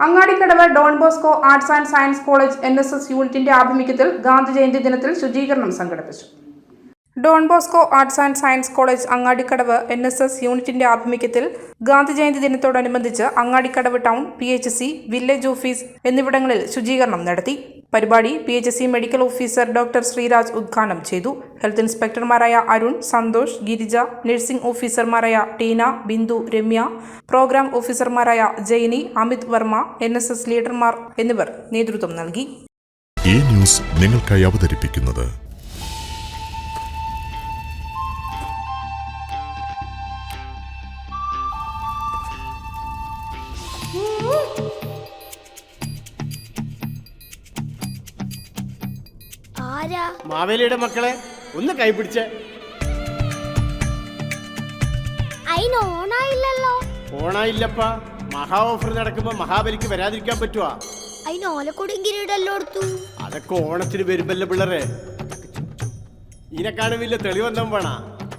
Angadikadavu Don Bosco arts and science college N S S യൂണിറ്റിന്റെ ആഭിമുഖ്യത്തിൽ ഗാന്ധി ജയന്തി ദിനത്തിൽ ശുചീകരണം സംഘടിപ്പിച്ചു. Don Bosco arts and science college Angadikadavu N S S യൂണിറ്റിന്റെ ആഭിമുഖ്യത്തിൽ ഗാന്ധി ജയന്തി ദിനത്തോടനുബന്ധിച്ച് Angadikadavu town P H C village office എന്നിവിടങ്ങളിൽ ശുചീകരണം നടത്തി. പരിപാടി P H S C medical officer doctor Sreeraj ഉദ്ഘാടനം ചെയ്തു. ഹെൽത്ത് ഇൻസ്പെക്ടർമാരായ അരുൺ സന്തോഷ് ഗിരിജ നഴ്സിംഗ് ഓഫീസർമാരായ ടീന ബിന്ദു രമ്യ പ്രോഗ്രാം ഓഫീസർമാരായ Jaini Amit Varma N S S ലീഡർമാർ എന്നിവർ നേതൃത്വം നൽകി. ഈ ന്യൂസ് നിങ്ങൾക്കായി അവതരിപ്പിക്കുന്നത് ആരാ? മാവേലിയുടെ മക്കളെ ഒന്ന് കൈപിടിച്ച് അയിന് ഓണായില്ലല്ലോ. ഓണായില്ലപ്പാ. മഹാ ഓഫർ നടക്കുമ്പോ മഹാബലിക്ക് വരാതിരിക്കാൻ പറ്റുവാ. അയിന് ഓലക്കൊടും കിരീടല്ലോ എടുത്തു അതൊക്കെ ഓണത്തിന് വരുമ്പല്ലോ പിള്ളേരെ. ഇതിനെ വലിയ തെളിവെന്താ വേണ.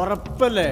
ഉറപ്പല്ലേ?